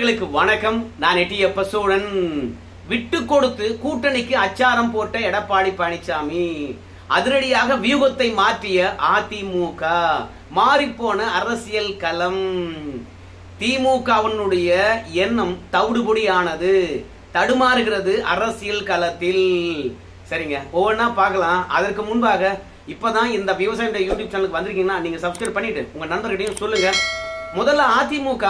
நண்பர்களுக்கு வணக்கம். நான் எட்டியப்ப சோழன் விட்டு கொடுத்து கூட்டணிக்கு அச்சாரம் போட்ட எடப்பாடி பழனிசாமி அதிரடியாக வியூகத்தை மாற்றிய அதிமுக மாறிப்போன அரசியல் களம். திமுகவனுடைய எண்ணம் தவிடுபொடியானது தடுமாறுகிறது அரசியல் களத்தில். சரிங்க ஒவ்வொன்றா பார்க்கலாம். அதற்கு முன்பாக இப்பதான் இந்த விவசாய யூடியூப் சேனலுக்கு வந்திருக்கீங்கன்னா நீங்க சப்ஸ்கிரைப் பண்ணிட்டு உங்க நண்பர்கிட்டையும் சொல்லுங்க. முதல்ல அதிமுக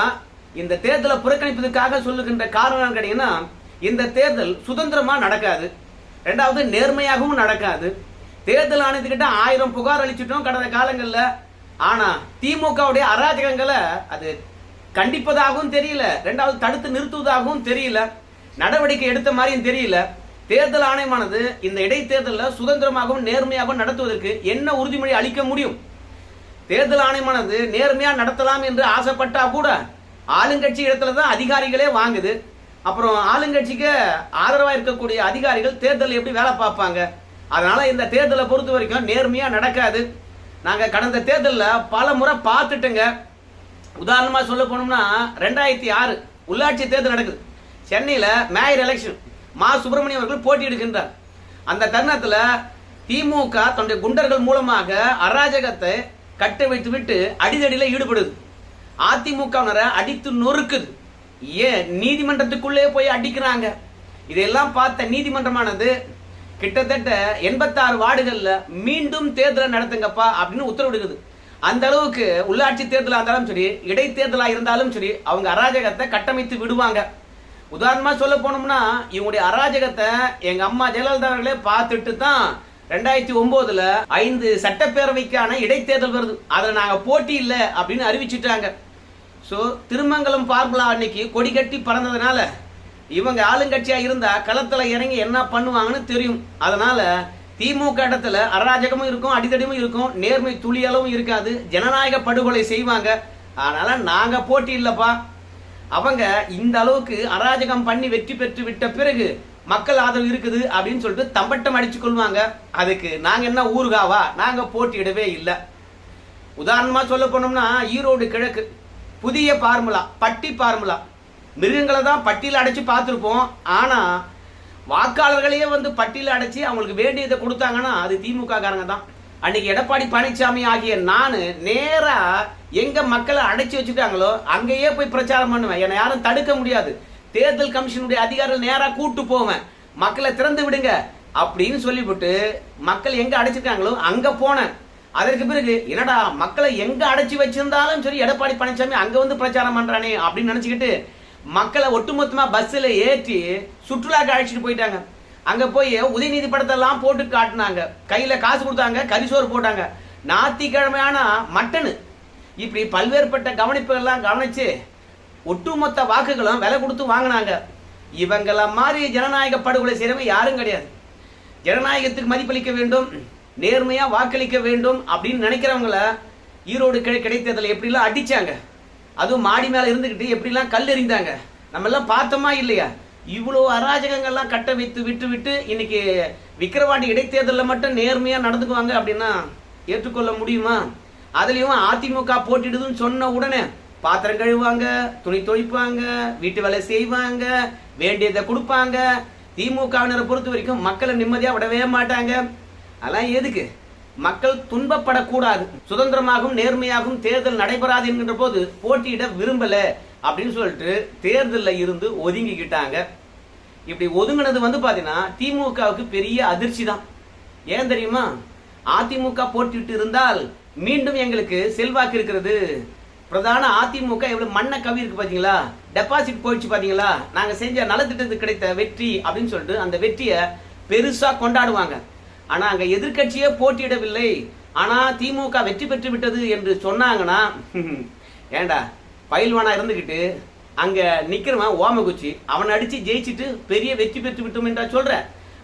இந்த தேர்தலை புறக்கணிப்பதற்காக சொல்லுகின்ற காரணம் கேட்டீங்கன்னா இந்த தேர்தல் சுதந்திரமா நடக்காது. ரெண்டாவது நேர்மையாகவும் நடக்காது. தேர்தல் ஆணையத்துக்கிட்ட ஆயிரம் புகார் அளிச்சிட்டோம் கடந்த காலங்களில். ஆனா திமுகவுடைய அராஜகங்களை அது கண்டிப்பதாகவும் தெரியல. ரெண்டாவது தடுத்து நிறுத்துவதாகவும் தெரியல. நடவடிக்கை எடுத்த மாதிரியும் தெரியல. தேர்தல் ஆணையமானது இந்த இடைத்தேர்தலில் சுதந்திரமாகவும் நேர்மையாகவும் நடத்துவதற்கு என்ன உறுதிமொழி அளிக்க முடியும்? தேர்தல் ஆணையமானது நேர்மையாக நடத்தலாம் என்று ஆசைப்பட்டா கூட ஆளுங்கட்சி இடத்துல தான் அதிகாரிகளே வாங்குது. அப்புறம் ஆளுங்கட்சிக்கு ஆதரவாக இருக்கக்கூடிய அதிகாரிகள் தேர்தல் எப்படி வேலை பார்ப்பாங்க? அதனால இந்த தேர்தலை பொறுத்த வரைக்கும் நேர்மையாக நடக்காது. நாங்கள் கடந்த தேர்தலில் பல முறை பார்த்துட்டோங்க. உதாரணமாக சொல்ல போனோம்னா ரெண்டாயிரத்தி ஆறு உள்ளாட்சி தேர்தல் நடக்குது. சென்னையில் மேயர் எலெக்ஷன் மா சுப்பிரமணியம் அவர்கள் போட்டியிடுகின்றார் அந்த தருணத்தில் திமுக தன்னுடைய குண்டர்கள் மூலமாக அராஜகத்தை கட்ட வைத்து விட்டு அடிதடியில் ஈடுபடுது. அதிமுகவினரை அடித்து நொறுக்குது. ஏன்? நீதிமன்றத்துக்குள்ளே போய் அடிக்கிறாங்க. இதெல்லாம் பார்த்த நீதிமன்றமானது கிட்டத்தட்ட எண்பத்தாறு வார்டுகளில் மீண்டும் தேர்தலை நடத்துங்கப்பா அப்படின்னு உத்தரவிடுக்குது அந்த அளவுக்கு உள்ளாட்சி தேர்தலாக இருந்தாலும் சரி இடைத்தேர்தலாக இருந்தாலும் சரி அவங்க அராஜகத்தை கட்டமைத்து விடுவாங்க. உதாரணமாக சொல்ல போனோம்னா இவங்களுடைய அராஜகத்தை எங்கள் அம்மா ஜெயலலிதா அவர்களே பார்த்துட்டு தான் ரெண்டாயிரத்தி ஒம்போதில் ஐந்து சட்டப்பேரவைக்கான இடைத்தேர்தல் வருது. அதில் நாங்கள் போட்டி இல்லை அப்படின்னு அறிவிச்சிட்டாங்க. ஸோ திருமங்கலம் பார்முலா அன்னைக்கு. கொடி கட்டி பறந்ததுனால இவங்க ஆளுங்கட்சியாக இருந்தால் களத்தில் இறங்கி என்ன பண்ணுவாங்கன்னு தெரியும். அதனால திமுக இடத்துல அராஜகமும் இருக்கும் அடிதடியும் இருக்கும். நேர்மை துளியளவும் இருக்காது. ஜனநாயக படுகொலை செய்வாங்க. அதனால் நாங்கள் போட்டி இல்லைப்பா. அவங்க இந்த அளவுக்கு அராஜகம் பண்ணி வெற்றி பெற்று விட்ட பிறகு மக்கள் ஆதரவு இருக்குது அப்படின்னு சொல்லிட்டு தம்பட்டம் அடிச்சு கொள்வாங்க. அதுக்கு நாங்கள் என்ன ஊருகாவா நாங்கள் போட்டியிடவே இல்லை. உதாரணமாக சொல்ல போனோம்னா ஈரோடு கிழக்கு. புதிய பார்முலா பட்டி பார்முலா. மிருகங்களை தான் பட்டியில் அடைச்சி பார்த்துருப்போம். ஆனால் வாக்காளர்களையே வந்து பட்டியில் அடைச்சி அவங்களுக்கு வேண்டியதை கொடுத்தாங்கன்னா அது திமுக காரங்க தான். அன்னைக்கு எடப்பாடி பழனிசாமி ஆகிய நான் நேராக எங்கே மக்களை அடைச்சி வச்சுட்டாங்களோ அங்கேயே போய் பிரச்சாரம் பண்ணுவேன். என்னை யாரும் தடுக்க முடியாது. தேர்தல் கமிஷனுடைய அதிகாரிகள் நேராக கூட்டு போவேன். மக்களை திறந்து விடுங்க அப்படின்னு சொல்லிவிட்டு மக்கள் எங்கே அடைச்சிருக்காங்களோ அங்கே போனேன். அதற்கு பிறகு என்னடா மக்களை எங்க அடைச்சி வச்சிருந்தாலும் சரி எடப்பாடி பழனிசாமி அங்க வந்து பிரச்சாரம் பண்றானே அப்படின்னு நினைச்சுக்கிட்டு மக்களை ஒட்டுமொத்தமா பஸ்ல ஏற்றி சுற்றுலாக்கு அழைச்சிட்டு போயிட்டாங்க. அங்க போய் உதயநிதி படத்தெல்லாம் போட்டு காட்டினாங்க. கையில காசு கொடுத்தாங்க கரிசோறு போட்டாங்க. ஞாயிற்றுக்கிழமையான மட்டனு. இப்படி பல்வேறுபட்ட கவனிப்புகள்லாம் கவனிச்சு ஒட்டுமொத்த வாக்குகளும் விலை கொடுத்து வாங்கினாங்க. இவங்கள மாதிரி ஜனநாயக படுகொலை செய்யறவங்க யாரும் கிடையாது. ஜனநாயகத்துக்கு மதிப்பளிக்க வேண்டும். நேர்மையா வாக்களிக்க வேண்டும் அப்படின்னு நினைக்கிறவங்கள ஈரோடு கிடை கிடைத்ததில் எப்படிலாம் அடிச்சாங்க? அதுவும் மாடி மேல இருந்துகிட்டு எப்படிலாம் கல் எறிந்தாங்க நம்ம எல்லாம் பார்த்தோமா இல்லையா? இவ்வளோ அராஜகங்கள்லாம் கட்ட வைத்து விட்டு விட்டு இன்னைக்கு விக்கிரவாண்டி இடைத்தேர்தலில் மட்டும் நேர்மையா நடந்துக்குவாங்க அப்படின்னா ஏற்றுக்கொள்ள முடியுமா? அதுலயும் அதிமுக போட்டிடுதுன்னு சொன்ன உடனே பாத்திரம் கழுவாங்க துணி துவைப்பாங்க வீட்டு வேலை செய்வாங்க வேண்டியதை கொடுப்பாங்க. திமுகவினரை பொறுத்த வரைக்கும் மக்களை நிம்மதியா விடவே மாட்டாங்க. அதெல்லாம் எதுக்கு? மக்கள் துன்பப்படக்கூடாது. சுதந்திரமாகவும் நேர்மையாகவும் தேர்தல் நடைபெறாது என்கின்ற போது போட்டியிட விரும்பல அப்படின்னு சொல்லிட்டு தேர்தலில் இருந்து ஒதுங்கிக்கிட்டாங்க. இப்படி ஒதுங்கினது வந்து பார்த்தீங்கன்னா திமுகவுக்கு பெரிய அதிர்ச்சி தான். ஏன் தெரியுமா? அதிமுக போட்டிட்டு இருந்தால் மீண்டும் எங்களுக்கு செல்வாக்கு இருக்கிறது. பிரதான அதிமுக எவ்வளோ மண்ணை கவி இருக்கு பாத்தீங்களா? டெபாசிட் போயிடுச்சு பாத்தீங்களா? நாங்க செஞ்ச நலத்திட்டத்துக்கு கிடைத்த வெற்றி அப்படின்னு சொல்லிட்டு அந்த வெற்றியை பெருசா கொண்டாடுவாங்க. ஆனா அங்க எதிர்க்கட்சியே போட்டியிடவில்லை. ஆனா திமுக வெற்றி பெற்று விட்டது என்று சொன்னாங்கன்னா ஏண்டா பயில்வானா இருந்துகிட்டு அங்க நிக்கிறவன் ஓமகுச்சி அவனை அடிச்சு ஜெயிச்சிட்டு பெரிய வெற்றி பெற்று விட்டோம் என்றா சொல்ற.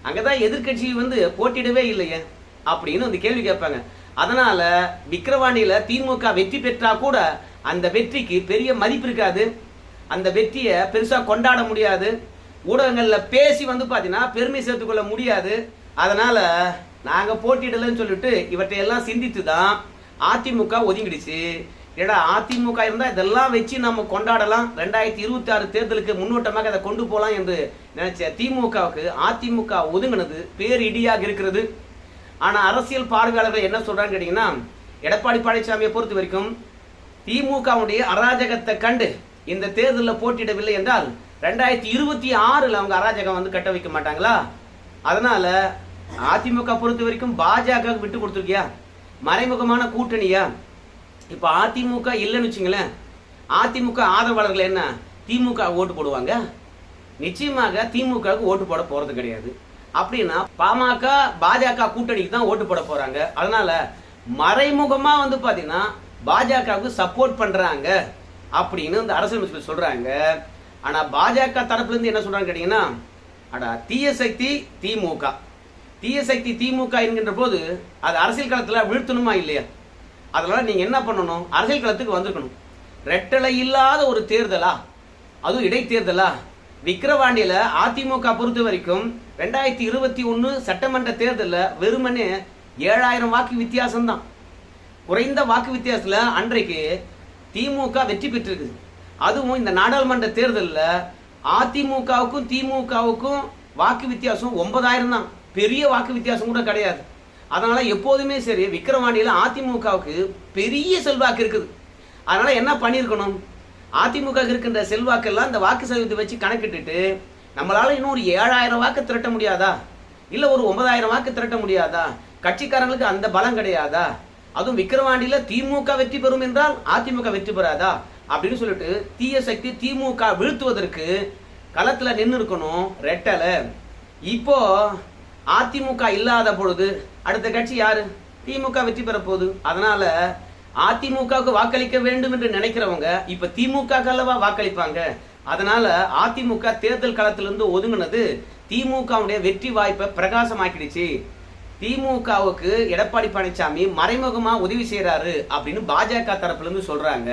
அங்கதான் எதிர்க்கட்சி வந்து போட்டியிடவே இல்லையே அப்படின்னு வந்து கேள்வி கேட்பாங்க. அதனால விக்கிரவாண்டியில திமுக வெற்றி பெற்றா கூட அந்த வெற்றிக்கு பெரிய மதிப்பு இருக்காது. அந்த வெற்றியை பெருசா கொண்டாட முடியாது. ஊடகங்கள்ல பேசி வந்து பாத்தீங்கன்னா பெருமை சேர்த்துக்கொள்ள முடியாது. அதனால் நாங்கள் போட்டியிடலன்னு சொல்லிட்டு இவற்றை எல்லாம் சிந்தித்து தான் அதிமுக ஒதுங்கிடுச்சு. ஏடா அதிமுக இருந்தால் இதெல்லாம் வச்சு நம்ம கொண்டாடலாம். ரெண்டாயிரத்தி இருபத்தி ஆறு தேர்தலுக்கு முன்னோட்டமாக அதை கொண்டு போகலாம் என்று நினைச்ச திமுகவுக்கு அதிமுக ஒதுங்கினது பேரிடியாக இருக்கிறது. ஆனால் அரசியல் பார்வையாளர்கள் என்ன சொல்கிறான்னு கேட்டிங்கன்னா எடப்பாடி பழனிசாமியை பொறுத்த வரைக்கும் திமுகவுடைய அராஜகத்தை கண்டு இந்த தேர்தலில் போட்டியிடவில்லை என்றால் ரெண்டாயிரத்தி இருபத்தி ஆறில் அவங்க அராஜகம் வந்து கட்ட வைக்க மாட்டாங்களா? அதனால அதிமுக பொறுத்த வரைக்கும் பாஜக விட்டு கொடுத்துருக்கியா? மறைமுகமான கூட்டணியா? இப்ப அதிமுக இல்லைன்னு வச்சுங்களேன். அதிமுக ஆதரவாளர்கள் என்ன? திமுக ஓட்டு போடுவாங்க. நிச்சயமாக திமுகவுக்கு ஓட்டு போட போறது கிடையாது. அப்படின்னா பாமக பாஜக கூட்டணிக்கு தான் ஓட்டு போட போறாங்க. அதனால மறைமுகமா வந்து பாத்தீங்கன்னா பாஜகவுக்கு சப்போர்ட் பண்றாங்க அப்படின்னு இந்த அரசியல் சொல்றாங்க. ஆனா பாஜக தரப்புல இருந்து என்ன சொல்றாங்க கேட்டீங்கன்னா அடா தீய சக்தி திமுக. தீய சக்தி திமுக என்கின்ற போது அது அரசியல் களத்தில் வீழ்த்தணுமா இல்லையா? அதனால் நீங்கள் என்ன பண்ணணும்? அரசியல் களத்துக்கு வந்திருக்கணும். ரெட்டலை இல்லாத ஒரு தேர்தலா? அதுவும் இடைத்தேர்தலா? விக்கிரவாண்டியில் அதிமுக பொறுத்த வரைக்கும் ரெண்டாயிரத்தி இருபத்தி ஒன்று சட்டமன்ற தேர்தலில் வெறுமனே ஏழாயிரம் வாக்கு வித்தியாசம்தான். குறைந்த வாக்கு வித்தியாசத்தில் அன்றைக்கு திமுக வெற்றி பெற்றிருக்குது. அதுவும் இந்த நாடாளுமன்ற தேர்தலில் அதிமுகவுக்கும் திமுகவுக்கும் வாக்கு வித்தியாசம் ஒன்பதாயிரம் தான் பெரிய வாக்கு வித்தியாசம் கூட கிடையாது. அதனால் எப்போதுமே சரி விக்கிரவாண்டியில் அதிமுகவுக்கு பெரிய செல்வாக்கு இருக்குது. அதனால் என்ன பண்ணியிருக்கணும்? அதிமுக இருக்கின்ற செல்வாக்கெல்லாம் இந்த வாக்கு சதவீதத்தை வச்சு கணக்கிட்டுட்டு நம்மளால் இன்னும் ஒரு ஏழாயிரம் வாக்கு திரட்ட முடியாதா? இல்லை ஒரு ஒன்பதாயிரம் வாக்கு திரட்ட முடியாதா? கட்சிக்காரங்களுக்கு அந்த பலம் கிடையாதா? அதுவும் விக்கிரவாண்டியில் திமுக வெற்றி பெறும் என்றால் அதிமுக வெற்றி பெறாதா? அப்படின்னு சொல்லிட்டு தீய சக்தி திமுக வீழ்த்துவதற்கு களத்தில் நின்று இருக்கணும் ரெட்டலை. இப்போ அதிமுக இல்லாத பொழுது அடுத்த கட்சி யாரு? திமுக வெற்றி பெற போகுது. அதனால அதிமுகவுக்கு வாக்களிக்க வேண்டும் என்று நினைக்கிறவங்க இப்ப திமுக அல்லவா வாக்களிப்பாங்க? அதனால அதிமுக தேர்தல் களத்திலிருந்து ஒதுங்கினது திமுகவுடைய வெற்றி வாய்ப்பை பிரகாசமாக்கிடுச்சு. திமுகவுக்கு எடப்பாடி பழனிசாமி மறைமுகமா உதவி செய்யறாரு அப்படின்னு பாஜக தரப்புல இருந்து சொல்றாங்க.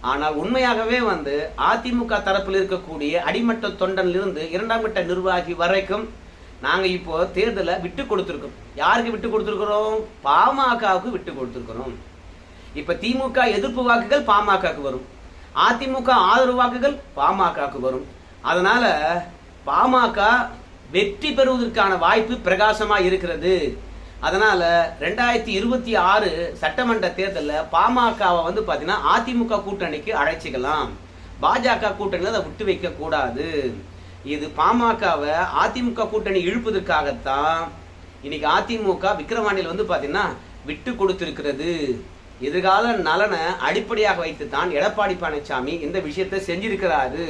ஆனால் உண்மையாகவே வந்து அதிமுக தரப்பில் இருக்கக்கூடிய அடிமட்ட தொண்டனிலிருந்து இருந்து இரண்டாம் கட்ட நிர்வாகி வரைக்கும் நாங்கள் இப்போ தேர்தலை விட்டு கொடுத்துருக்கோம். யாருக்கு விட்டு கொடுத்துருக்குறோம்? பாமகவுக்கு விட்டு கொடுத்துருக்குறோம். இப்போ திமுக எதிர்ப்பு வாக்குகள் பாமகவுக்கு வரும். அதிமுக ஆதரவு வாக்குகள் பாமகவுக்கு வரும். அதனால பாமக வெற்றி பெறுவதற்கான வாய்ப்பு பிரகாசமாக இருக்கிறது. அதனால ரெண்டாயிரத்தி இருபத்தி ஆறு சட்டமன்ற தேர்தலில் பாமகவை வந்து பார்த்தீங்கன்னா அதிமுக கூட்டணிக்கு அழைச்சிக்கலாம். பாஜக கூட்டணியில் அதை விட்டு வைக்கக்கூடாது. இது பாமகவை அதிமுக கூட்டணி இழுப்பதற்காகத்தான் இன்னைக்கு அதிமுக விக்கிரவாண்டியில் வந்து பார்த்தீங்கன்னா விட்டு கொடுத்திருக்கிறது. எதிர்கால நலனை அடிப்படையாக வைத்து தான் எடப்பாடி பழனிசாமி இந்த விஷயத்தை செஞ்சிருக்கிறாரு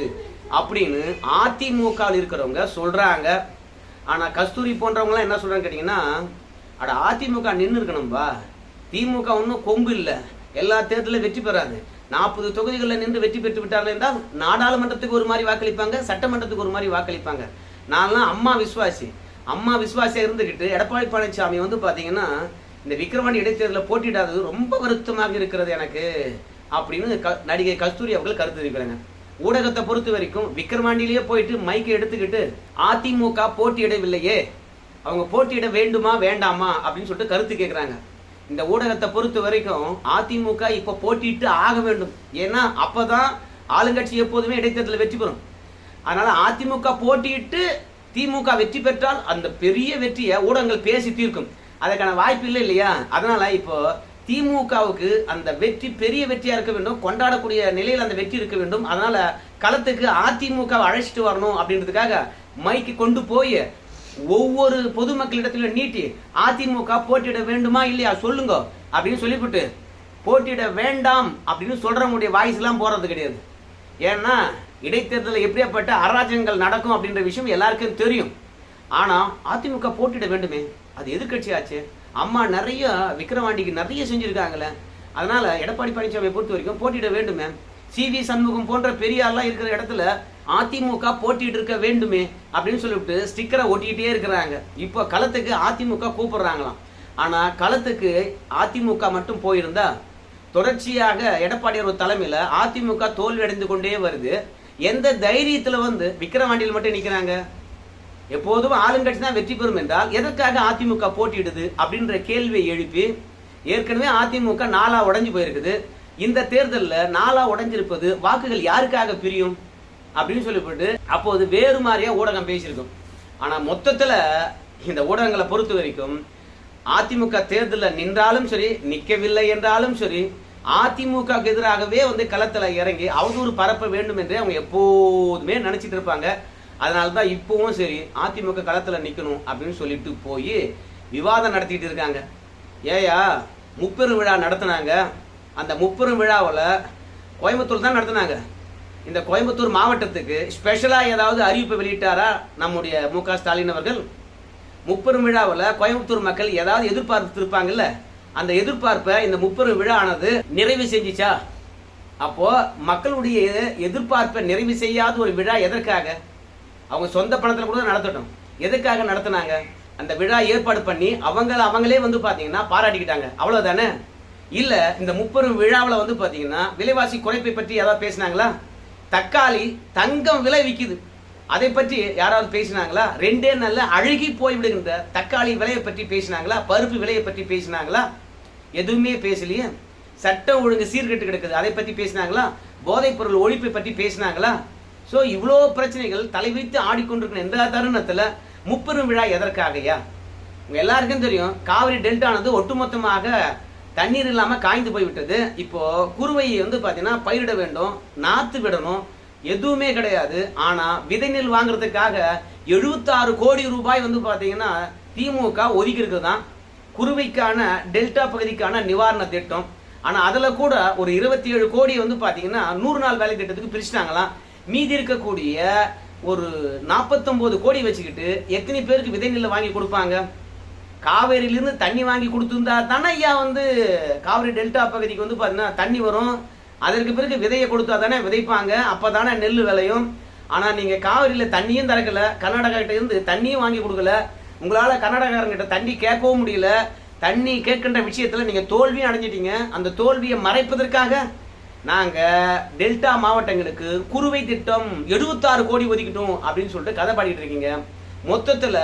அப்படின்னு அதிமுகவில் இருக்கிறவங்க சொல்றாங்க. ஆனால் கஸ்தூரி போன்றவங்களாம் என்ன சொல்கிறாங்கன்னு கேட்டிங்கன்னா அட அதிமுக நின்று இருக்கணும்பா. திமுக ஒன்றும் கொம்பு இல்லை. எல்லா தேர்தலும் வெற்றி பெறாது. நாற்பது தொகுதிகளில் நின்று வெற்றி பெற்று விட்டார்கள் என்றால் நாடாளுமன்றத்துக்கு ஒரு மாதிரி வாக்களிப்பாங்க சட்டமன்றத்துக்கு ஒரு மாதிரி வாக்களிப்பாங்க. நான்லாம் அம்மா விசுவாசி. அம்மா விஸ்வாசியாக இருந்துக்கிட்டு எடப்பாடி பழனிசாமி வந்து பார்த்தீங்கன்னா இந்த விக்ரவாணி இடைத்தேர்தலில் போட்டியிடாதது ரொம்ப வருத்தமாக இருக்கிறது எனக்கு அப்படின்னு க- நடிகை கஸ்தூரி அவர்கள் கருத்து தெரிவிக்கிறாங்க. ஊடகத்தை பொறுத்த வரைக்கும் விக்ரவாண்டிலேயே போயிட்டு மைக்கை எடுத்துக்கிட்டு அதிமுக போட்டியிடவில்லையே. அவங்க போட்டியிட வேண்டுமா வேண்டாமா அப்படின்னு சொல்லிட்டு கருத்து கேட்குறாங்க இந்த ஊடகத்தை பொறுத்த வரைக்கும் அதிமுக இப்போ போட்டியிட்டு ஆக வேண்டும். ஏன்னா அப்பதான் ஆளுங்கட்சி எப்போதுமே இடைத்தேர்தலில் வெற்றி பெறும். அதனால அதிமுக போட்டியிட்டு திமுக வெற்றி பெற்றால் அந்த பெரிய வெற்றியை ஊடகங்கள் பேசி தீர்க்கும். அதற்கான வாய்ப்பு இல்லை இல்லையா? அதனால இப்போ திமுகவுக்கு அந்த வெற்றி பெரிய வெற்றியா இருக்க வேண்டும். கொண்டாடக்கூடிய நிலையில் அந்த வெற்றி இருக்க வேண்டும். அதனால களத்துக்கு அதிமுக அழைச்சிட்டு வரணும் அப்படின்றதுக்காக மைக்கு கொண்டு போய் ஒவ்வொரு பொதுமக்களிடத்துல நீட்டி அதிமுக போட்டியிட வேண்டுமா இல்லையா? சொல்லுங்க. அப்படின்னு சொல்லிவிட்டு போட்டியிட வேண்டாம் அப்படின்னு சொல்றவங்களுடைய வாய்ஸ் எல்லாம் போறது கிடையாது. ஏன்னா இடைத்தேர்தலில் எப்படியாப்பட்ட அராஜகங்கள் நடக்கும் அப்படின்ற விஷயம் எல்லாருக்கும் தெரியும். ஆனா அதிமுக போட்டியிட வேண்டுமே? அது எதிர்க்கட்சி ஆச்சு? அம்மா நிறைய விக்ரவாண்டிக்கு நிறைய செஞ்சிருக்காங்களே. அதனால எடப்பாடி பழனிசாமியை பொறுத்த வரைக்கும் போட்டியிட வேண்டுமே? சி வி சண்முகம் போன்ற பெரியார்லாம் இருக்கிற இடத்துல அதிமுக போட்டிட்டு இருக்க வேண்டுமே அப்படின்னு சொல்லிவிட்டு ஸ்டிக்கரை ஒட்டிக்கிட்டே இருக்கிறாங்க. இப்போ களத்துக்கு அதிமுக கூப்பிடுறாங்களாம். ஆனால் களத்துக்கு அதிமுக மட்டும் போயிருந்தா தொடர்ச்சியாக எடப்பாடியார் ஒரு தலைமையில் அதிமுக தோல்வி அடைந்து கொண்டே வருது. எந்த தைரியத்தில் வந்து விக்கிரவாண்டியில் மட்டும் நிற்கிறாங்க எப்போதும் ஆளுங்கட்சி தான் வெற்றி பெறும் என்றால் எதற்காக அதிமுக போட்டியிடுது அப்படின்ற கேள்வியை எழுப்பி ஏற்கனவே அதிமுக நாலா உடைஞ்சு போயிருக்குது. இந்த தேர்தலில் நாளா உடைஞ்சிருப்பது வாக்குகள் யாருக்காக பிரியும்? அப்படின்னு சொல்லிவிட்டு அப்போது வேறு மாதிரியா ஊடகம் பேசியிருக்கும். ஆனால் மொத்தத்தில் இந்த ஊடகங்களை பொறுத்த வரைக்கும் அதிமுக தேர்தலில் நின்றாலும் சரி நிற்கவில்லை என்றாலும் சரி அதிமுகவுக்கு எதிராகவே வந்து களத்தில் இறங்கி அவதூறு பரப்ப வேண்டும் என்றே அவங்க எப்போதுமே நினச்சிட்டு இருப்பாங்க. அதனால தான் இப்போவும் சரி அதிமுக களத்தில் நிற்கணும் அப்படின்னு சொல்லிட்டு போய் விவாதம் நடத்திட்டு இருக்காங்க. ஏயா முப்பெரும் விழா நடத்துனாங்க. அந்த முப்பெரும் விழாவில் கோயம்புத்தூர் தான் நடத்தினாங்க. இந்த கோயம்புத்தூர் மாவட்டத்துக்கு ஸ்பெஷலாக ஏதாவது அறிவிப்பு வெளியிட்டாரா நம்முடைய மு க ஸ்டாலின் அவர்கள்? முப்பெரும் விழாவில் கோயம்புத்தூர் மக்கள் ஏதாவது எதிர்பார்த்து இருப்பாங்கல்ல அந்த எதிர்பார்ப்பை இந்த முப்பெரும் விழா ஆனது நிறைவு செஞ்சிச்சா? அப்போ மக்களுடைய எதிர்பார்ப்பை நிறைவு செய்யாத ஒரு விழா எதற்காக? அவங்க சொந்த பணத்தில் கூட நடத்தட்டும். எதுக்காக நடத்தினாங்க? அந்த விழா ஏற்பாடு பண்ணி அவங்கள அவங்களே வந்து பார்த்தீங்கன்னா பாராட்டிக்கிட்டாங்க. அவ்வளோதானே இல்ல இந்த முப்பெரும் விழாவில் வந்து பார்த்தீங்கன்னா விலைவாசி குறைப்பை பற்றி ஏதாவது பேசினாங்களா? தக்காளி தங்கம் விலை விற்கிது அதை பற்றி யாராவது பேசினாங்களா? ரெண்டே நல்ல அழுகி போய்விடுகின்ற தக்காளி விலையை பற்றி பேசினாங்களா? பருப்பு விலையை பற்றி பேசினாங்களா? எதுவுமே பேசலையே. சட்டம் ஒழுங்கு சீர்கெட்டு கிடக்குது. அதை பற்றி பேசினாங்களா? போதைப் பொருள் ஒழிப்பை பற்றி பேசினாங்களா? ஸோ இவ்வளோ பிரச்சனைகள் தலைவிரித்து ஆடிக்கொண்டிருக்கிற எந்த தருணத்தில் முப்பெரும் விழா எதற்காகயா உங்கள் எல்லாருக்கும் தெரியும் காவிரி டெல்டானது ஒட்டுமொத்தமாக தண்ணீர் இல்லாமல் காய்ந்து போய்விட்டது இப்போது குருவை வந்து பார்த்தீங்கன்னா பயிரிட வேண்டும் நாற்று விடணும் எதுவுமே கிடையாது. ஆனால் விதை நெல் வாங்குறதுக்காக 76 கோடி ரூபாய் வந்து பார்த்தீங்கன்னா திமுக ஒதுக்கி இருக்குதான் குருவைக்கான டெல்டா பகுதிக்கான நிவாரண திட்டம். ஆனால் அதில் கூட ஒரு இருபத்தி ஏழு கோடி வந்து பார்த்தீங்கன்னா நூறு நாள் வேலை திட்டத்துக்கு பிரிச்சுட்டாங்களாம் மீதி இருக்கக்கூடிய ஒரு 49 கோடி வச்சுக்கிட்டு எத்தனை பேருக்கு விதை நெல்லை வாங்கி கொடுப்பாங்க? காவேரியிலிருந்து தண்ணி வாங்கி கொடுத்துருந்தா தானே ஐயா வந்து காவிரி டெல்டா பகுதிக்கு வந்து பார்த்தீங்கன்னா தண்ணி வரும். அதற்கு பிறகு விதையை கொடுத்தா தானே விதைப்பாங்க. அப்போ தானே நெல் விளையும். ஆனால் நீங்கள் காவிரியில் தண்ணியும் திறக்கல கர்நாடகா கிட்ட இருந்து தண்ணியும் வாங்கி கொடுக்கல உங்களால் கர்நாடகாரங்கிட்ட தண்ணி கேட்கவும் முடியல தண்ணி கேட்கின்ற விஷயத்தில் நீங்கள் தோல்வியும் அடைஞ்சிட்டீங்க. அந்த தோல்வியை மறைப்பதற்காக நாங்கள் டெல்டா மாவட்டங்களுக்கு குறுவை திட்டம் 76 கோடி ஒதுக்கிட்டோம் அப்படின்னு சொல்லிட்டு கதை பாடிட்டு இருக்கீங்க. மொத்தத்தில்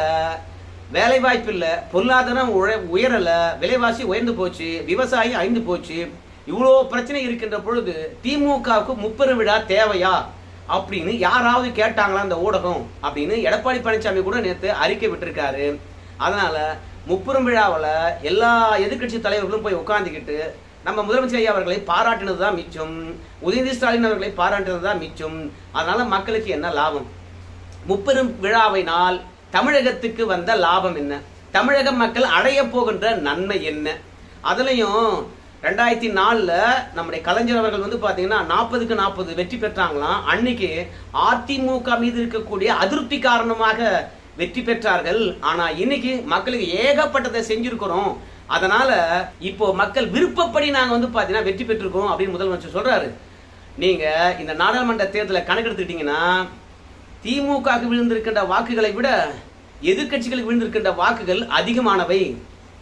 வேலை வாய்ப்பு இல்லை பொருளாதாரம் உழ- உயரலை விலைவாசி உயர்ந்து போச்சு விவசாயி அழிந்து போச்சு இவ்வளோ பிரச்சனை இருக்கின்ற பொழுது திமுகவுக்கு முப்பெரும் விழா தேவையா? அப்படின்னு யாராவது கேட்டாங்களா அந்த ஊடகம்? அப்படின்னு எடப்பாடி பழனிசாமி கூட நேற்று அறிக்கை விட்டுருக்காரு. அதனால முப்பெரும் விழாவில் எல்லா எதிர்க்கட்சி தலைவர்களும் போய் உட்காந்துக்கிட்டு நம்ம முதலமைச்சர் ஐயா அவர்களை பாராட்டினது தான் மிச்சம் உதயநிதி ஸ்டாலின் அவர்களை பாராட்டினது தான் மிச்சம். அதனால மக்களுக்கு என்ன லாபம்? முப்பெரும் விழாவினால் தமிழகத்துக்கு வந்த லாபம் என்ன? தமிழக மக்கள் அடைய போகின்ற நன்மை என்ன? அதுலேயும் ரெண்டாயிரத்தி நாலில் நம்முடைய கலைஞர் அவர்கள் வந்து பார்த்தீங்கன்னா நாற்பதுக்கு நாற்பது வெற்றி பெற்றாங்களாம். அன்னைக்கு அதிமுக மீது இருக்கக்கூடிய அதிருப்தி காரணமாக வெற்றி பெற்றார்கள். ஆனால் இன்னைக்கு மக்களுக்கு ஏகப்பட்டதை செஞ்சுருக்கிறோம். அதனால இப்போ மக்கள் விருப்பப்படி நாங்கள் வந்து பார்த்தீங்கன்னா வெற்றி பெற்றிருக்கோம் அப்படின்னு முதலமைச்சர் சொல்கிறாரு நீங்கள் இந்த நாடாளுமன்ற தேர்தலை கணக்கெடுத்துக்கிட்டிங்கன்னா திமுகவுக்கு விழுந்திருக்கின்ற வாக்குகளை விட எதிர்க்கட்சிகளுக்கு விழுந்திருக்கின்ற வாக்குகள் அதிகமானவை.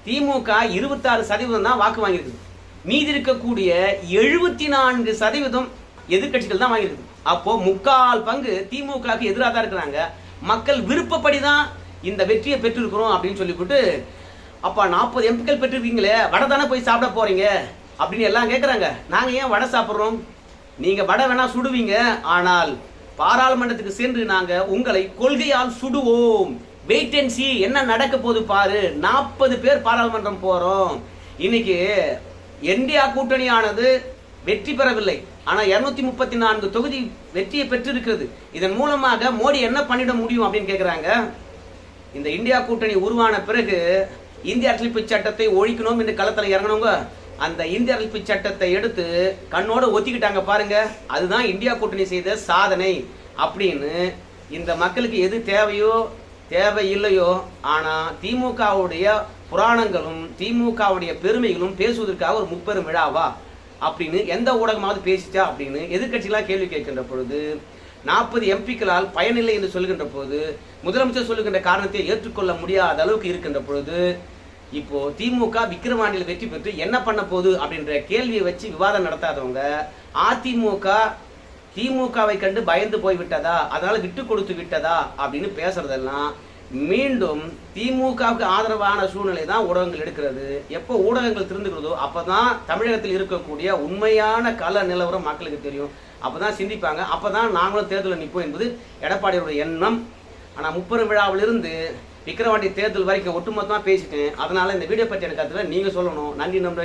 திமுக இருபத்தாறு சதவீதம் தான் வாக்கு வாங்கியிருக்கு. மீதி இருக்கக்கூடிய எழுபத்தி நான்கு சதவீதம் எதிர்க்கட்சிகள் தான் வாங்கியிருக்கு. அப்போ முக்கால் பங்கு திமுகவுக்கு எதிராக தான் இருக்கிறாங்க. மக்கள் விருப்பப்படி தான் இந்த வெற்றியை பெற்றிருக்கிறோம் அப்படின்னு சொல்லிவிட்டு அப்பா நாற்பது எம்பிக்கள் பெற்றிருக்கீங்களே வடை தானே போய் சாப்பிட போறீங்க? அப்படின்னு எல்லாம் கேட்குறாங்க நாங்கள் ஏன் வடை சாப்பிட்றோம்? நீங்கள் வடை வேணா சுடுவீங்க ஆனால் பாராளுமன்றத்துக்கு சென்று நாங்க உங்களை கொள்கையால் சுடுவோம். வெயிட் அண்ட் சி என்ன நடக்க போகுது பாரு. நாற்பது பேர் பாராளுமன்றம் போறோம். இன்னைக்கு இந்தியா கூட்டணியானது வெற்றி பெறவில்லை. ஆனா 234 முப்பத்தி நான்கு தொகுதி வெற்றியை பெற்றிருக்கிறது. இதன் மூலமாக மோடி என்ன பண்ணிட முடியும் அப்படின்னு கேக்குறாங்க. இந்த இந்தியா கூட்டணி உருவான பிறகு இந்திய அரசியலமைப்பு சட்டத்தை ஒழிக்கணும் என்று களத்தில் இறங்கணுங்க அந்த இந்திய அரசியலமைப்பு சட்டத்தை எடுத்து கண்ணோட ஒத்திக்கிட்டாங்க பாருங்க. அதுதான் இந்தியா கூட்டணி செய்த சாதனை அப்படின்னு இந்த மக்களுக்கு எது தேவையோ தேவை இல்லையோ ஆனால் திமுகவுடைய புராணங்களும் திமுகவுடைய பெருமைகளும் பேசுவதற்காக ஒரு முப்பெரும் விழாவா அப்படின்னு எந்த ஊடகமாவது பேசிச்சா அப்படின்னு எதிர்கட்சிகளாக கேள்வி கேட்கின்ற பொழுது நாற்பது எம்பிக்களால் பயனில்லை என்று சொல்கின்ற போது முதலமைச்சர் சொல்லுகின்ற காரணத்தை ஏற்றுக்கொள்ள முடியாத அளவுக்கு இருக்கின்ற பொழுது இப்போ திமுக விக்கிரவாண்டியில் வெற்றி பெற்று என்ன பண்ண போகுது அப்படின்ற கேள்வியை வச்சு விவாதம் நடத்தாதவங்க அதிமுக திமுகவை கண்டு பயந்து போய் விட்டதா? அதனால விட்டு கொடுத்து விட்டதா? அப்படின்னு பேசுறதெல்லாம் மீண்டும் திமுகவுக்கு ஆதரவான சூழ்நிலை தான் ஊடகங்கள் எடுக்கிறது. எப்போ ஊடகங்கள் திருந்துகிறதோ அப்பதான் தமிழகத்தில் இருக்கக்கூடிய உண்மையான கல நிலவரம் மக்களுக்கு தெரியும். அப்பதான் சிந்திப்பாங்க. அப்பதான் நாங்களும் தேர்தலில் நிற்போம் என்பது எடப்பாடியோட எண்ணம். ஆனால் முப்பெரும் விழாவிலிருந்து விக்கிரவாண்டி தேர்தல் வரைக்கும் ஒட்டுமொத்தமா பேசிட்டேன். அதனால இந்த வீடியோ பற்றி எனக்கு அதில் நீங்க சொல்லணும். நன்றி நண்பர்களே.